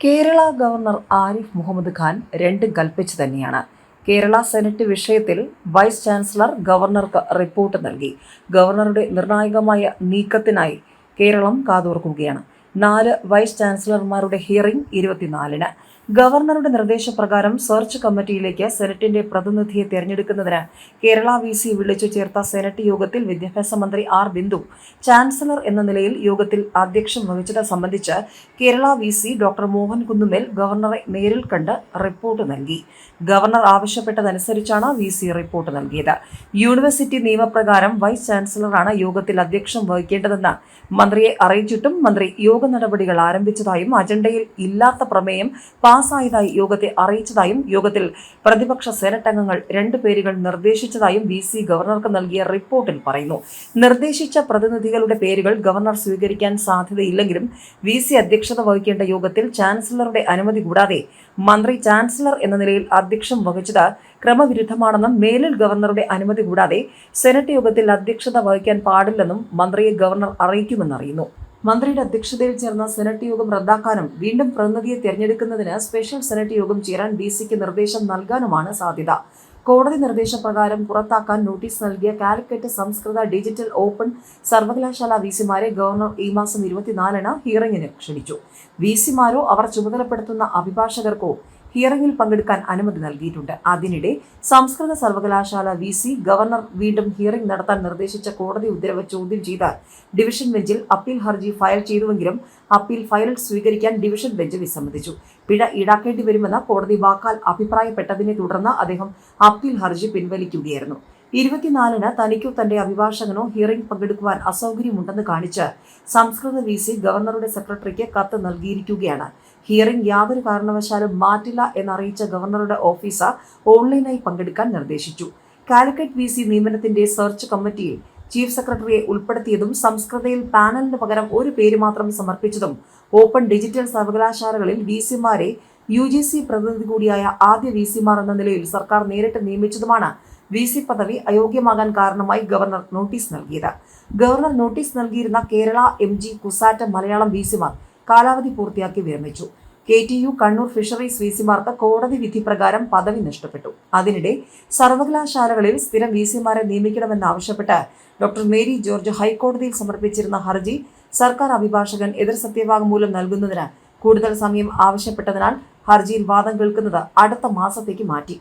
Kerala governor Arif Muhammad Khan രണ്ടും കൽപ്പിച്ചു തന്നെയാണ്. കേരള സെനറ്റ് വിഷയത്തിൽ വൈസ് ചാൻസലർ ഗവർണർക്ക് റിപ്പോർട്ട് നൽകി. ഗവർണറുടെ നിർണായകമായ നീക്കത്തിനായി കേരളം കാതോർക്കുകയാണ്. നാല് വൈസ് ചാൻസലർമാരുടെ ഹിയറിംഗ് ഇരുപത്തിനാലിന്. ഗവർണറുടെ നിർദ്ദേശപ്രകാരം സെർച്ച് കമ്മിറ്റിയിലേക്ക് സെനറ്റിന്റെ പ്രതിനിധിയെ തെരഞ്ഞെടുക്കുന്നതിന് കേരള വി സി വിളിച്ചു ചേർത്ത സെനറ്റ് യോഗത്തിൽ വിദ്യാഭ്യാസ മന്ത്രി ആർ ബിന്ദു ചാൻസലർ എന്ന നിലയിൽ യോഗത്തിൽ അധ്യക്ഷം വഹിച്ചത് സംബന്ധിച്ച് Kerala V C doctor Mohan Kunnummal ഗവർണറെ നേരിൽ കണ്ട് റിപ്പോർട്ട് നൽകി. ഗവർണർ ആവശ്യപ്പെട്ടതനുസരിച്ചാണ് വി സി റിപ്പോർട്ട് നൽകിയത്. യൂണിവേഴ്സിറ്റി നിയമപ്രകാരം വൈസ് ചാൻസലറാണ് യോഗത്തിൽ അധ്യക്ഷം വഹിക്കേണ്ടതെന്ന് മന്ത്രിയെ അറിയിച്ചിട്ടും മന്ത്രി യോഗ നടപടികൾ ആരംഭിച്ചതായും അജണ്ടയിൽ ഇല്ലാത്ത പ്രമേയം പാസായതായി യോഗത്തെ അറിയിച്ചതായും യോഗത്തിൽ പ്രതിപക്ഷ സെനറ്റ് അംഗങ്ങൾ രണ്ട് പേരുകൾ നിർദ്ദേശിച്ചതായും വി സി ഗവർണർക്ക് നൽകിയ റിപ്പോർട്ടിൽ പറയുന്നു. നിർദ്ദേശിച്ച പ്രതിനിധികളുടെ പേരുകൾ ഗവർണർ സ്വീകരിക്കാൻ സാധ്യതയില്ലെങ്കിലും വി സി അധ്യക്ഷത വഹിക്കേണ്ട യോഗത്തിൽ ചാൻസലറുടെ അനുമതി കൂടാതെ മന്ത്രി ചാൻസലർ എന്ന നിലയിൽ അധ്യക്ഷം വഹിച്ചത് ക്രമവിരുദ്ധമാണെന്നും മേലിൽ ഗവർണറുടെ അനുമതി കൂടാതെ സെനറ്റ് യോഗത്തിൽ അധ്യക്ഷത വഹിക്കാൻ പാടില്ലെന്നും മന്ത്രിയെ ഗവർണർ അറിയിക്കുമെന്ന് അറിയുന്നു മന്ത്രിയുടെ അധ്യക്ഷതയിൽ ചേർന്ന സെനറ്റ് യോഗം റദ്ദാക്കാനും വീണ്ടും പ്രതിനിധിയെ തിരഞ്ഞെടുക്കുന്നതിന് സ്പെഷ്യൽ സെനറ്റ് യോഗം ചേരാൻ ഡി സിക്ക് നിർദ്ദേശം നൽകാനുമാണ് സാധ്യത. കോടതി നിർദ്ദേശപ്രകാരം പുറത്താക്കാൻ നോട്ടീസ് നൽകിയ കാലിക്കറ്റ് സംസ്കൃത ഡിജിറ്റൽ ഓപ്പൺ സർവകലാശാല വിസിമാരെ ഗവർണർ ഈ മാസം ഇരുപത്തിനാലിന് ഹിയറിംഗിന് ക്ഷണിച്ചു. വിസിമാരോ അവർ ചുമതലപ്പെടുത്തുന്ന അഭിഭാഷകർക്കോ ഹിയറിംഗിൽ പങ്കെടുക്കാൻ അനുമതി നൽകിയിട്ടുണ്ട്. അതിനിടെ സംസ്കൃത സർവകലാശാല വി സി ഗവർണർ വീണ്ടും ഹിയറിംഗ് നടത്താൻ നിർദ്ദേശിച്ച കോടതി ഉത്തരവ് ചോദ്യം ചെയ്താൽ ഡിവിഷൻ ബെഞ്ചിൽ അപ്പീൽ ഹർജി ഫയൽ ചെയ്തുവെങ്കിലും അപ്പീൽ ഫയൽ സ്വീകരിക്കാൻ ഡിവിഷൻ ബെഞ്ച് വിസമ്മതിച്ചു. പിഴ ഈടാക്കേണ്ടി വരുമെന്ന കോടതി വാക്കാൽ അഭിപ്രായപ്പെട്ടതിനെ തുടർന്ന് അദ്ദേഹം അപ്പീൽ ഹർജി പിൻവലിക്കുകയായിരുന്നു. ഇരുപത്തിനാലിന് തനിക്കോ തന്റെ അഭിഭാഷകനോ ഹിയറിംഗ് പങ്കെടുക്കുവാൻ അസൗകര്യമുണ്ടെന്ന് കാണിച്ച് സംസ്കൃത വി സി ഗവർണറുടെ സെക്രട്ടറിക്ക് കത്ത് നൽകിയിരിക്കുകയാണ്. ഹിയറിംഗ് യാതൊരു കാരണവശാലും മാറ്റില്ല എന്നറിയിച്ച ഗവർണറുടെ ഓഫീസർ ഓൺലൈനായി പങ്കെടുക്കാൻ നിർദ്ദേശിച്ചു. കാലിക്കറ്റ് വി സി നിയമനത്തിന്റെ സെർച്ച് കമ്മിറ്റിയിൽ ചീഫ് സെക്രട്ടറിയെ ഉൾപ്പെടുത്തിയതും സംസ്കൃതയിൽ പാനലിന് പകരം ഒരു പേര് മാത്രം സമർപ്പിച്ചതും ഓപ്പൺ ഡിജിറ്റൽ സർവകലാശാലകളിൽ വി സിമാരെ യു ജി സി പ്രതിനിധി കൂടിയായ ആദ്യ വി സിമാർ എന്ന നിലയിൽ സർക്കാർ നേരിട്ട് നിയമിച്ചതുമാണ് വി സി പദവി അയോഗ്യമാകാൻ കാരണമായി ഗവർണർ നോട്ടീസ് നൽകിയത്. ഗവർണർ നോട്ടീസ് നൽകിയിരുന്ന Kerala M G CUSAT Malayalam V സിമാർ കാലാവധി പൂർത്തിയാക്കി വിരമിച്ചു. K T U Kannur fisheries V സിമാർക്ക് കോടതി വിധി പ്രകാരം പദവി നഷ്ടപ്പെട്ടു. അതിനിടെ സർവകലാശാലകളിൽ സ്ഥിരം വി സിമാരെ നിയമിക്കണമെന്നാവശ്യപ്പെട്ട് ഡോക്ടർ മേരി ജോർജ് ഹൈക്കോടതിയിൽ സമർപ്പിച്ചിരുന്ന ഹർജി സർക്കാർ അഭിഭാഷകൻ എതിർ സത്യവാങ്മൂലം നൽകുന്നതിന് കൂടുതൽ സമയം ആവശ്യപ്പെട്ടതിനാൽ ഹർജിയിൽ വാദം കേൾക്കുന്നത് അടുത്ത മാസത്തേക്ക് മാറ്റി.